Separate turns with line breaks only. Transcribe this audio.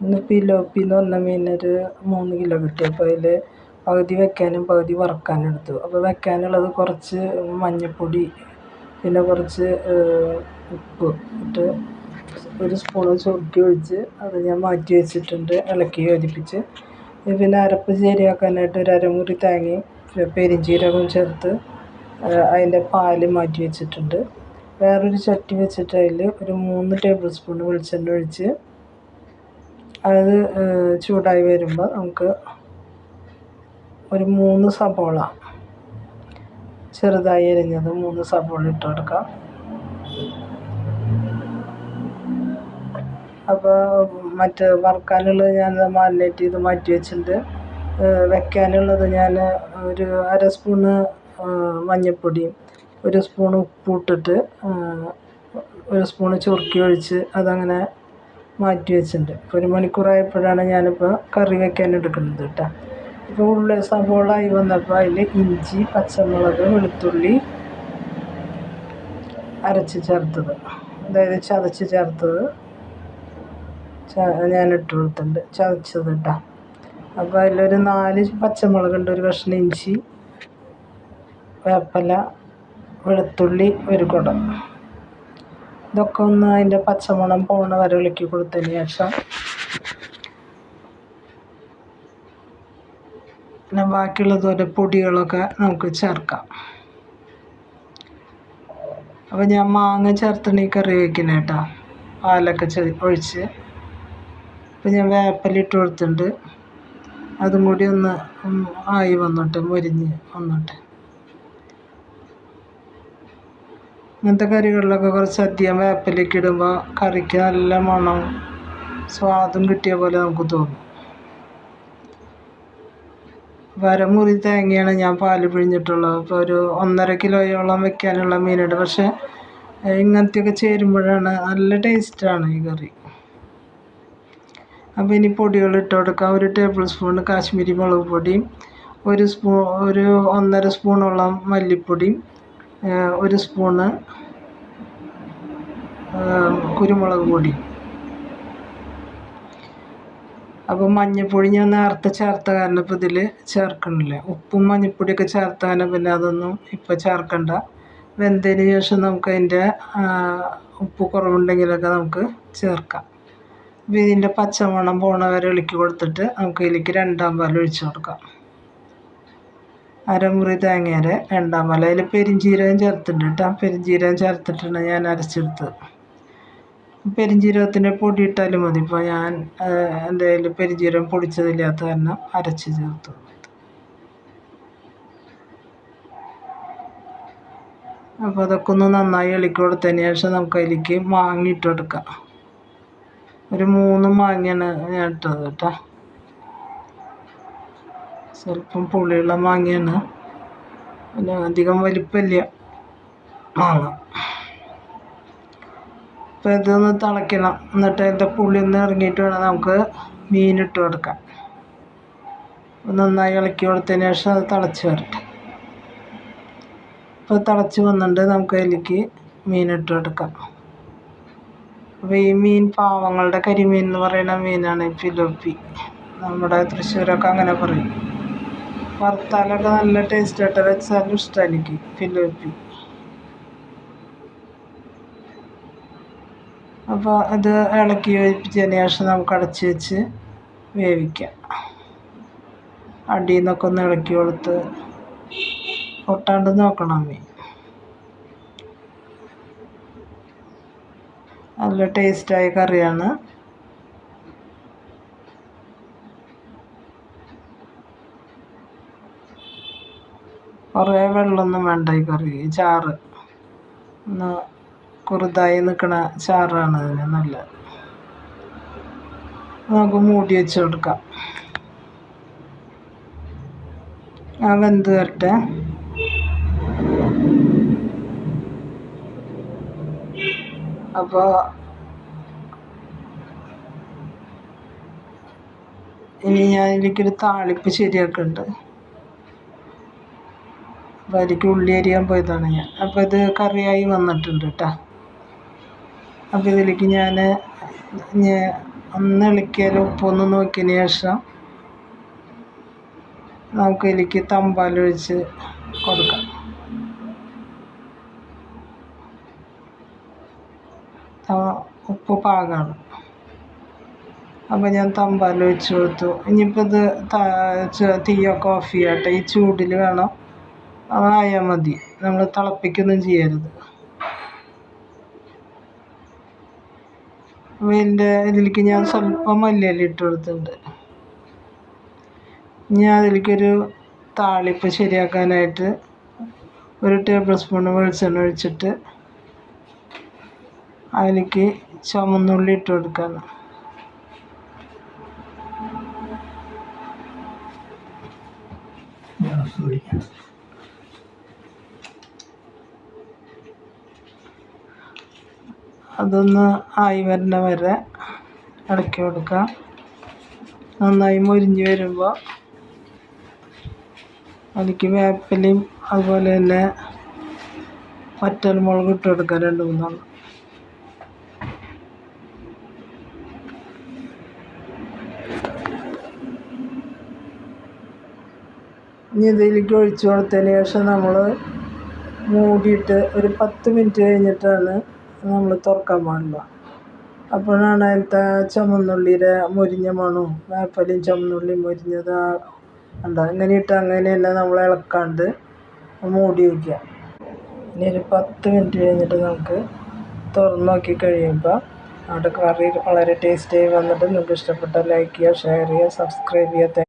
ഇന്ന് പിലോപ്പി എന്ന് പറഞ്ഞ മീനൊരു മൂന്ന് കിലോ കിട്ടി അപ്പോൾ അതിൽ പകുതി വെക്കാനും പകുതി വറക്കാനും എടുത്തു. അപ്പോൾ വെക്കാനുള്ളത് കുറച്ച് മഞ്ഞൾപ്പൊടി പിന്നെ കുറച്ച് ഉപ്പ് ഇട്ട് ഒരു സ്പൂണ് ചുരുട്ടി ഒഴിച്ച് അത് ഞാൻ മാറ്റി വെച്ചിട്ടുണ്ട്. ഇളക്കി യോജിപ്പിച്ച്. പിന്നെ അരപ്പ് ശരിയാക്കാനായിട്ട് ഒരു അരമുറി തേങ്ങയും പെരിഞ്ചീരകവും ചേർത്ത് അതിന്റെ പാൽ മാറ്റി വെച്ചിട്ടുണ്ട്. വേറൊരു ചട്ടി വെച്ചിട്ട് അതിൽ ഒരു മൂന്ന് ടേബിൾ സ്പൂൺ വെളിച്ചെണ്ണ ഒഴിച്ച് അത് ചൂടായി വരുമ്പോൾ നമുക്ക് ഒരു മൂന്ന് സബോള ചെറുതായി അരിഞ്ഞത് മൂന്ന് സബോള ഇട്ട് കൊടുക്കാം. അപ്പോൾ മറ്റ് വറുക്കാനുള്ളത് ഞാൻ മാരിനേറ്റ് ചെയ്ത് മാറ്റി വെച്ചിട്ടുണ്ട്. വെക്കാനുള്ളത് ഞാൻ ഒരു അര സ്പൂണ് മഞ്ഞൾപ്പൊടിയും ഒരു സ്പൂൺ ഉപ്പിട്ടിട്ട് ഒരു സ്പൂണ് ചുരുക്കി ഒഴിച്ച് അതങ്ങനെ മാറ്റി വെച്ചിട്ടുണ്ട്. ഇപ്പോൾ ഒരു മണിക്കൂറായപ്പോഴാണ് ഞാനിപ്പോൾ കറി വെക്കാൻ എടുക്കുന്നത് കേട്ടോ ഇപ്പോൾ ഉള്ളി സവോള ആയി വന്നപ്പോൾ അതിൽ ഇഞ്ചി പച്ചമുളക് വെളുത്തുള്ളി അരച്ച് ചേർത്തത്. അതായത് ചതച്ച് ചേർത്തത് ഞാൻ ഇട്ട് കൊടുത്തിട്ടുണ്ട്. ചതച്ചത് കേട്ടോ അപ്പോൾ അതിലൊരു നാല് പച്ചമുളകുണ്ട് ഒരു കഷ്ണം ഇഞ്ചി വേപ്പില വെളുത്തുള്ളി ഒരു കുടം. ഇതൊക്കെ ഒന്ന് അതിന്റെ പച്ചമണം പോണ വരെ ഇളക്കി കൊടുത്തതിന് ശേഷം പിന്നെ ബാക്കിയുള്ളത് ഓരോ പൊടികളൊക്കെ നമുക്ക് ചേർക്കാം. അപ്പോൾ ഞാൻ മാങ്ങ ചേർത്തണ ഈ കറി വയ്ക്കുന്നത് കേട്ടോ പാലൊക്കെ ഒഴിച്ച്. അപ്പോൾ ഞാൻ വേപ്പലിട്ട് കൊടുത്തിട്ടുണ്ട്. അതും കൂടി ഒന്ന് ആയി വന്നോട്ടെ മുരിഞ്ഞ് വന്നോട്ടെ. ഇങ്ങനത്തെ കറികളിലൊക്കെ കുറച്ച് അധികം വേപ്പിലയൊക്കെ ഇടുമ്പോൾ കറിക്ക് നല്ല മണം സ്വാദും കിട്ടിയ പോലെ നമുക്ക് തോന്നും. വരമുറി തേങ്ങയാണ് ഞാൻ പാൽ പിഴിഞ്ഞിട്ടുള്ളത്. അപ്പോൾ ഒരു ഒന്നര കിലോയോളം വെക്കാനുള്ള മീനുണ്ട്. പക്ഷേ ഇങ്ങനത്തെയൊക്കെ ചേരുമ്പോഴാണ് നല്ല ടേസ്റ്റാണ് ഈ കറി. അപ്പോൾ ഇനി പൊടികൾ ഇട്ട് കൊടുക്കാം. ഒരു ടേബിൾ സ്പൂൺ കാശ്മീരി മുളക് പൊടിയും ഒരു സ്പൂ ഒരു ഒന്നര സ്പൂണോളം മല്ലിപ്പൊടിയും ഒരു സ്പൂണ് കുരുമുളക് പൊടി. അപ്പോൾ മഞ്ഞൾപ്പൊടി ഞാൻ നേരത്തെ ചേർത്ത കാരണം ഇപ്പോൾ ഇതിൽ ചേർക്കണില്ല ഉപ്പും മഞ്ഞപ്പൊടിയൊക്കെ ചേർത്ത കാരണം പിന്നെ അതൊന്നും ഇപ്പോൾ ചേർക്കണ്ട. വെന്തതിന് ശേഷം നമുക്ക് അതിന്റെ ഉപ്പ് കുറവുണ്ടെങ്കിലൊക്കെ നമുക്ക് ചേർക്കാം. ഇതിന്റെ പച്ചമണം പോണ വരെ ഇളക്കി കൊടുത്തിട്ട് നമുക്ക് ഇതിലേക്ക് രണ്ടാം പാൽ ഒഴിച്ച് കൊടുക്കാം. അരമുറി തേങ്ങയുടെ രണ്ടാം അതിൽ പെരിഞ്ചീരകം ചേർത്തിട്ടുണ്ട് കേട്ടോ. പെരിഞ്ചീരകം ചേർത്തിട്ടാണ് ഞാൻ അരച്ചെടുത്തത്. പെരിഞ്ചീരകത്തിന്റെ പൊടി ഇട്ടാലും മതി. ഇപ്പോൾ ഞാൻ എന്തായാലും കയ്യിൽ പെരിഞ്ചീരകം പൊടിച്ചതില്ലാത്ത കാരണം അരച്ച് ചേർത്തു. അപ്പോൾ അതൊക്കെ ഒന്ന് നന്നായി ഇളക്കി കൊടുത്തതിന് ശേഷം നമുക്ക് അതിലേക്ക് മാങ്ങ ഇട്ട് കൊടുക്കാം. ഒരു മൂന്ന് മാങ്ങയാണ് ഞാൻ ഇട്ടത് കേട്ടോ. സ്വല്പം പുളിയുള്ള മാങ്ങയാണ് പിന്നെ അധികം വലിപ്പമില്ല. മാങ്ങ അപ്പോൾ ഇതൊന്ന് തിളയ്ക്കണം. എന്നിട്ട് അതിന്റെ ഒന്ന് ഇറങ്ങിയിട്ട് വേണം നമുക്ക് മീൻ മീനിട്ട് കൊടുക്കാൻ. നന്നായി ഇളക്കി കൊടുത്തതിന് ശേഷം അത് തിളച്ച് വരട്ടെ. ഇപ്പോൾ തിളച്ച് വന്നിട്ട് നമുക്ക് അതിലേക്ക് മീനിട്ട് കൊടുക്കാം. അപ്പോൾ ഈ മീൻ പാവങ്ങളുടെ കരിമീൻ എന്ന് പറയുന്ന മീനാണ് ഫിലോപ്പി. നമ്മുടെ തൃശ്ശൂരൊക്കെ അങ്ങനെ പറയും. വറുത്താലൊക്കെ നല്ല ടേസ്റ്റ് ആയിട്ട് വെച്ചാലും ഇഷ്ടമാണ് എനിക്ക്. ഫിലോപ്പി അപ്പോൾ അത് ഇളക്കി യോജിപ്പിച്ചതിന് ശേഷം നമുക്ക് അടച്ച് വെച്ച് വേവിക്കാം. അടിയിൽ നിന്നൊക്കെ ഒന്ന് ഇളക്കി കൊടുത്ത് പൊട്ടാണ്ട് നോക്കണം മീൻ നല്ല ടേസ്റ്റായ കറിയാണ്. കുറേ വെള്ളമൊന്നും വേണ്ട ഈ കറി ചാറ്. ഒന്ന് കുറുതായി നിൽക്കണ ചാറാണ് അതിന് നല്ലത്. നമുക്ക് മൂടി വെച്ച് കൊടുക്കാം. ആ വെന്ത് വരട്ടെ. അപ്പോൾ ഇനി ഞാൻ എനിക്കൊരു താളിപ്പ് ശരിയാക്കുന്നുണ്ട് അതിലേക്ക് ഉള്ളി അരിയാൻ പോയതാണ് ഞാൻ. അപ്പോൾ ഇത് കറിയായി വന്നിട്ടുണ്ട് കേട്ടോ അപ്പോൾ ഇതിലേക്ക് ഞാൻ ഒന്ന് ഇളക്കിയാൽ ഉപ്പൊന്ന് നോക്കിയതിന് ശേഷം നമുക്ക് ഇതിലേക്ക് തമ്പാലൊഴിച്ച് കൊടുക്കാം. ഉപ്പ് പാകമാണ് അപ്പോൾ ഞാൻ തമ്പാൽ ഒഴിച്ച് കൊടുത്തു. ഇനിയിപ്പോൾ ഇത് തീയൊക്കെ ഓഫ് ചെയ്യട്ടെ ഈ ചൂടിൽ വേണം ആയാൽ മതി. നമ്മൾ തിളപ്പിക്കൊന്നും ചെയ്യരുത്. ഇതിന്റെ ഇതിലേക്ക് ഞാൻ സ്വല്പം മല്ലിയില ഇട്ട് കൊടുത്തിട്ടുണ്ട്. ഞാൻ അതിലേക്കൊരു താളിപ്പ് ശരിയാക്കാനായിട്ട് ഒരു ടേബിൾ സ്പൂൺ വെളിച്ചെണ്ണ ഒഴിച്ചിട്ട് അതിലേക്ക് ചുമന്നുള്ളി ഇട്ട് കൊടുക്കണം. അതൊന്ന് ആയി വരണ വരെ ഇളക്കി കൊടുക്കുക നന്നായി മൊരിഞ്ഞ് വരുമ്പോൾ അതിലേക്ക് വേപ്പിലയും അതുപോലെ തന്നെ വറ്റൽമുളക് ഇട്ട് കൊടുക്കുക രണ്ട് മൂന്നെണ്ണം. ഇനി ഇതിലേക്ക് ഒഴിച്ചു കൊടുത്തതിന് ശേഷം നമ്മൾ മൂടിയിട്ട് ഒരു പത്ത് മിനിറ്റ് കഴിഞ്ഞിട്ടാണ് നമ്മൾ തുറക്കാൻ പാടില്ല. അപ്പോഴാണ് അതിലത്തെ ചുമന്നുള്ളിയുടെ മൊരിഞ്ഞ മണവും വേപ്പലയും ചുമന്നുള്ളിയും മൊരിഞ്ഞത് ഉണ്ട് അങ്ങനെ ഇട്ട് അങ്ങനെയെല്ലാം നമ്മൾ ഇളക്കാണ്ട് മൂടി വയ്ക്കുക. ഇനി ഒരു പത്ത് മിനിറ്റ് കഴിഞ്ഞിട്ട് നമുക്ക് തുറന്ന് നോക്കി കഴിയുമ്പോൾ അവിടെ കറി വളരെ ടേസ്റ്റായി വന്നിട്ട് നിങ്ങൾക്ക് ഇഷ്ടപ്പെട്ട ലൈക്ക് ചെയ്യുക ഷെയർ ചെയ്യുക സബ്സ്ക്രൈബ് ചെയ്യുക.